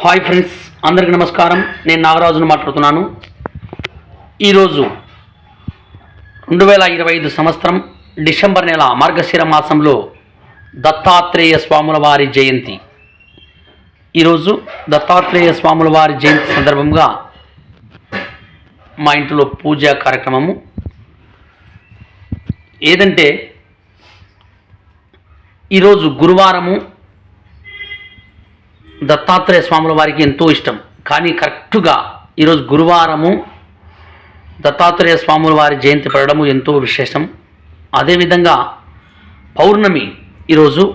Hi friends అందరికీ నమస్కారం. నేను నాగరాజును మాట్లాడుతున్నాను. ఈరోజు రెండు వేల ఇరవై ఐదు సంవత్సరం డిసెంబర్ నెల మార్గశిర మాసంలో దత్తాత్రేయ స్వాముల వారి జయంతి. ఈరోజు దత్తాత్రేయ స్వాముల వారి జయంతి సందర్భంగా మా ఇంట్లో పూజా కార్యక్రమము. ఏదంటే ఈరోజు గురువారము దత్తాత్రేయ స్వాముల వారికి ఎంతో ఇష్టం. కానీ కరెక్ట్గా ఈరోజు గురువారము దత్తాత్రేయ స్వాముల వారి జయంతి పడడము ఎంతో విశేషం. అదేవిధంగా పౌర్ణమి ఈరోజు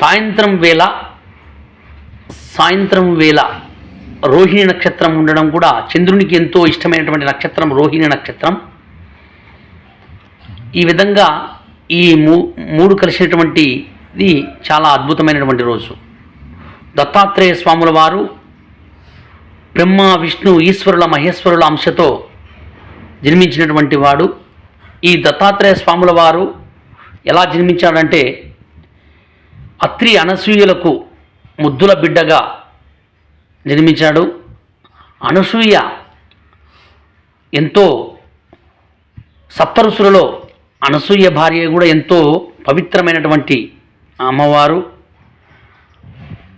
సాయంత్రం వేళ సాయంత్రం వేళ రోహిణి నక్షత్రం ఉండడం కూడా చంద్రునికి ఎంతో ఇష్టమైనటువంటి నక్షత్రం రోహిణి నక్షత్రం. ఈ విధంగా ఈ మూ మూడు కలిసినటువంటి ఇది చాలా అద్భుతమైనటువంటి రోజు. దత్తాత్రేయ స్వాముల వారు బ్రహ్మ విష్ణు ఈశ్వరుల మహేశ్వరుల అంశతో జన్మించినటువంటి వాడు. ఈ దత్తాత్రేయ స్వాముల వారు ఎలా జన్మించాడంటే అత్రి అనసూయలకు ముద్దుల బిడ్డగా జన్మించాడు. అనసూయ ఎంతో సప్తరుసులలో అనసూయ భార్య కూడా ఎంతో పవిత్రమైనటువంటి అమ్మవారు.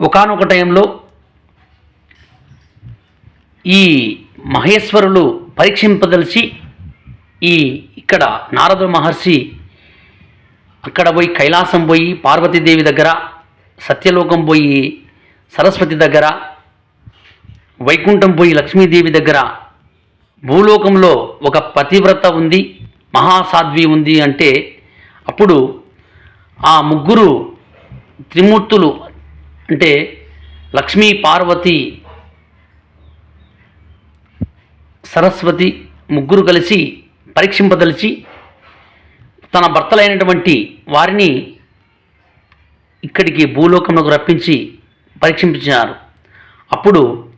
ఒకానొక టైంలో ఈ మహేశ్వరులు పరీక్షింపదలిచి ఈ ఇక్కడ నారద మహర్షి అక్కడ పోయి కైలాసం పోయి పార్వతీదేవి దగ్గర సత్యలోకం పోయి సరస్వతి దగ్గర వైకుంఠం పోయి లక్ష్మీదేవి దగ్గర భూలోకంలో ఒక పతివ్రత ఉంది మహాసాధ్వి ఉంది అంటే అప్పుడు ఆ ముగ్గురు త్రిమూర్తులు అంటే లక్ష్మీ పార్వతి సరస్వతి ముగ్గురు కలిసి పరీక్షింపదలిచి తన భర్తలైనటువంటి వారిని ఇక్కడికి భూలోకంలోకి రప్పించి పరీక్షింపించినారు. అప్పుడు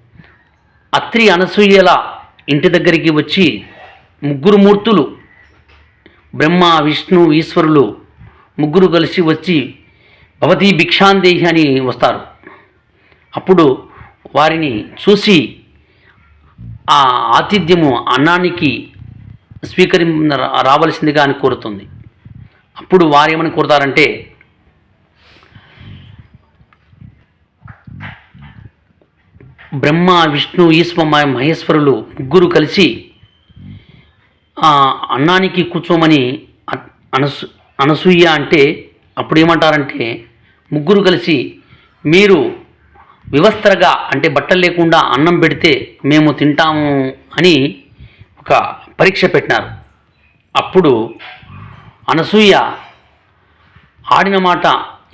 అత్రి అనసూయల ఇంటి దగ్గరికి వచ్చి ముగ్గురు మూర్తులు బ్రహ్మ విష్ణు ఈశ్వరులు ముగ్గురు కలిసి వచ్చి భవతి భిక్షాందేహి అని వస్తారు. అప్పుడు వారిని చూసి ఆ ఆతిథ్యము అన్నానికి స్వీకరి రావలసిందిగా అని కోరుతుంది. అప్పుడు వారు ఏమని కోరుతారంటే బ్రహ్మ విష్ణు ఈశ్వ మహేశ్వరులు ముగ్గురు కలిసి ఆ అన్నానికి కూర్చోమని అనసు అనసూయ అంటే అప్పుడు ఏమంటారంటే ముగ్గురు కలిసి మీరు వివస్త్రగా అంటే బట్టలు లేకుండా అన్నం పెడితే మేము తింటాము అని ఒక పరీక్ష పెట్టినారు. అప్పుడు అనసూయ ఆడిన మాట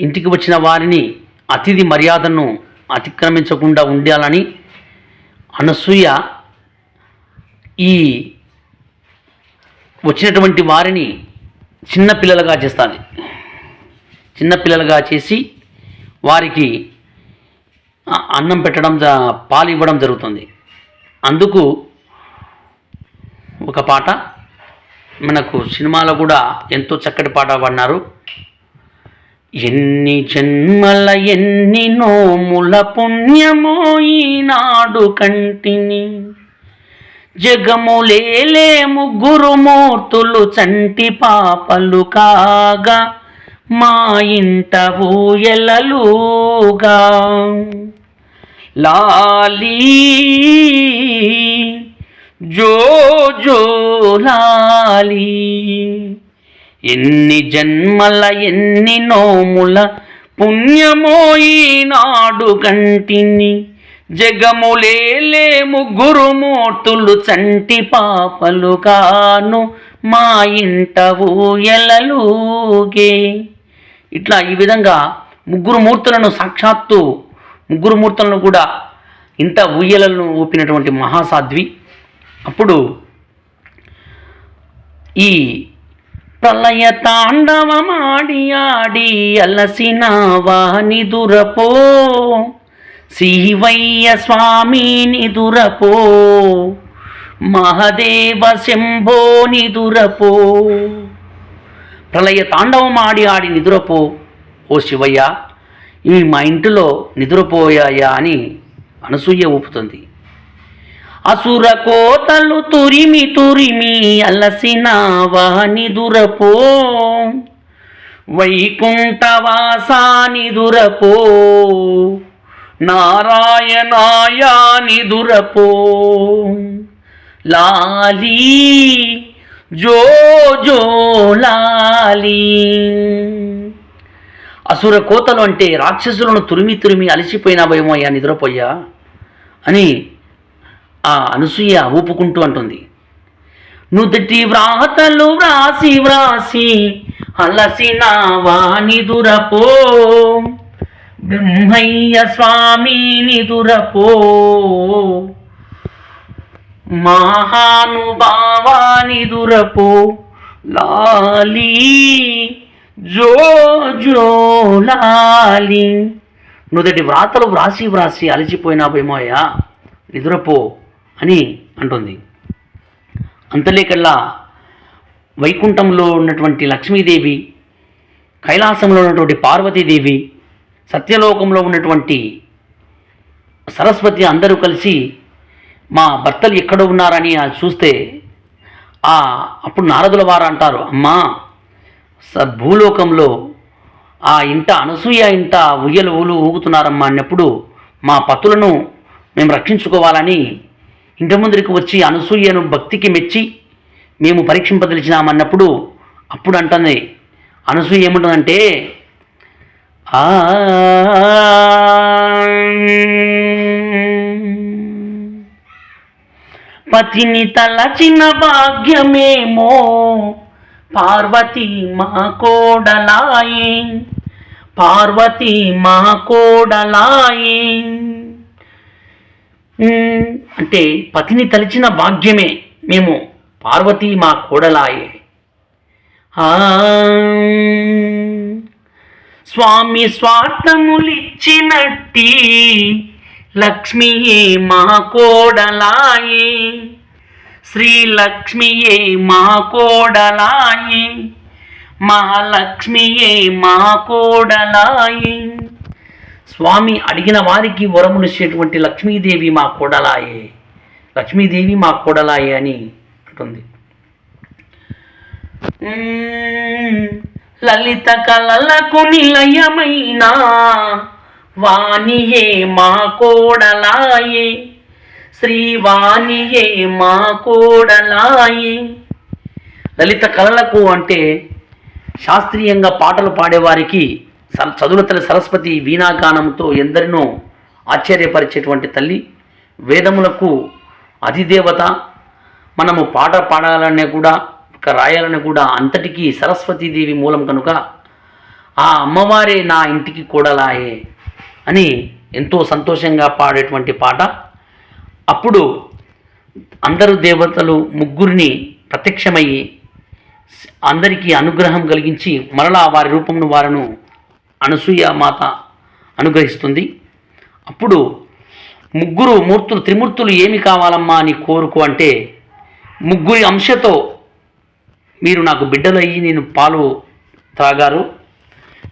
ఇంటికి వచ్చిన వారిని అతిథి మర్యాదను అతిక్రమించకుండా ఉండాలని అనసూయ ఈ వచ్చినటువంటి వారిని చిన్నపిల్లలుగా చేస్తుంది. చిన్నపిల్లలుగా చేసి వారికి అన్నం పెట్టడం జ- పాలు ఇవ్వడం జరుగుతుంది. అందుకు ఒక పాట మనకు సినిమాలో కూడా ఎంతో చక్కటి పాట పాడినారు. ఎన్ని జన్మల ఎన్ని నోముల పుణ్యమో ఈనాడు కంటిని. జగములేలే ముగ్గురు మూర్తులు చంటి పాపలు కాగా మా ఇంట ఊయలలుగా. లాలీ జో జో లాలి ఎన్ని జన్మల ఎన్ని నోముల పుణ్యమో ఈనాడు కంటిని. జగములేలే ముగ్గురు మూర్తులు చంటి పాపలు కాను మా ఇంట ఊయలలుగే. ఇట్లా ఈ విధంగా ముగ్గురు మూర్తులను సాక్షాత్తు ముగ్గురు మూర్తులను కూడా ఇంత ఊయలను ఊపినటువంటి మహాసాధ్వి. అప్పుడు ఈ ప్రళయ తాండవమాడి ఆడి అలసిన వాని దురపో శివయ్య స్వామిని దురపో మహదేవ శంభో దురపో. ప్రళయ తాండవం ఆడి ఆడి నిదురపో ఓ శివయ్య ఈ మా ఇంటిలో నిద్రపోయాయా అని అనసూయ ఊపుతుంది. అసుర కోతలు తురిమి తురిమి అలసినావా నిదురపో వైకుంఠవాసాని దురపో నారాయణాయా నిదురపో లాలీ జో జో లాలి. అసుర కోతలు అంటే రాక్షసులను తురిమి తురిమి అలసిపోయినావేమో అయ్యా నిద్రపోయా అని ఆ అనసూయ ఊపుకుంటూ అంటుంది. నుదుటి వ్రాతలు వ్రాసి వ్రాసి అలసిన వానిదురపో బ్రహ్మయ్య స్వామి నిదురపో. మహానుభావానిదురపో లాలి జో జో లాలి. నుదటి వ్రాతలు వ్రాసి వ్రాసి అలసిపోయినావేమోయా నిదురపో అని అంటుంది. అంతలేకల్లా వైకుంఠంలో ఉన్నటువంటి లక్ష్మీదేవి కైలాసంలో ఉన్నటువంటి పార్వతీదేవి సత్యలోకంలో ఉన్నటువంటి సరస్వతి అందరూ కలిసి మా భర్తలు ఎక్కడ ఉన్నారని చూస్తే ఆ అప్పుడు నారదుల వారు అంటారు అమ్మా స భూలోకంలో ఆ ఇంట అనసూయ ఇంట ఉయ్యలు ఊలు ఊగుతున్నారమ్మా అన్నప్పుడు మా పతులను మేము రక్షించుకోవాలని ఇంటి ముందరికి వచ్చి అనసూయను భక్తికి మెచ్చి మేము పరీక్షింపదలిచినామన్నప్పుడు అప్పుడు అంటుంది అనసూయ ఏముంటుందంటే ఆ పతిని తలచిన భాగ్యమేమో? పార్వతి మా కోడలాయి పార్వతి మా కోడలాయి అంటే పతిని తలిచిన భాగ్యమే మేము పార్వతి మా కోడలాయే ఆ, స్వామి స్వార్థములిచ్చినట్టి లక్ష్మియే మా కోడలాయి శ్రీలక్ష్మియే మా కోడలాయి మహాలక్ష్మియే మా కోడలాయి స్వామి అడిగిన వారికి వరమునిచ్చేటువంటి లక్ష్మీదేవి మా కోడలాయే లక్ష్మీదేవి మా కోడలాయే అని అంటుంది. లలిత కళలకు నిలయమైన వాణియే మా కోడలాయే. శ్రీవాణియే మా కోడలాయే. లలిత కళలకు అంటే శాస్త్రీయంగా పాటలు పాడేవారికి సర- చదువుల సరస్వతి వీణాగానంతో ఎందరినో ఆశ్చర్యపరిచేటువంటి తల్లి వేదములకు అధిదేవత. మనము పాట పాడాలనే కూడా రాయాలని కూడా అంతటికీ సరస్వతీదేవి మూలం కనుక ఆ అమ్మవారే నా ఇంటికి కూడలాయే. అని ఎంతో సంతోషంగా పాడేటువంటి పాట. అప్పుడు అందరు దేవతలు ముగ్గురిని ప్రత్యక్షమయ్యి అందరికీ అనుగ్రహం కలిగించి మరలా వారి రూపమును వారను అనసూయ మాత అనుగ్రహిస్తుంది. అప్పుడు ముగ్గురు మూర్తులు త్రిమూర్తులు ఏమి కావాలమ్మా అని కోరుకు అంటే ముగ్గురి అంశతో మీరు నాకు బిడ్డలయ్యి నేను పాలు త్రాగారు.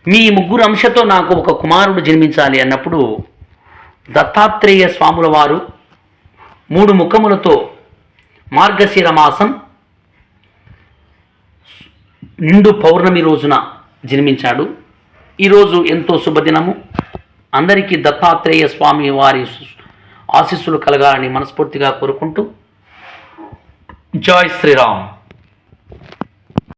మీ ముగ్గురు అంశతో నాకు ఒక కుమారుడు జన్మించాలి అన్నప్పుడు దత్తాత్రేయ స్వాముల వారు మూడు ముఖములతో మార్గశిర మాసం నిండు పౌర్ణమి రోజున జన్మించాడు. ఈరోజు ఎంతో శుభదినము. అందరికీ దత్తాత్రేయ స్వామి వారి ఆశీస్సులు కలగాలని మనస్ఫూర్తిగా కోరుకుంటూ జై శ్రీరామ్.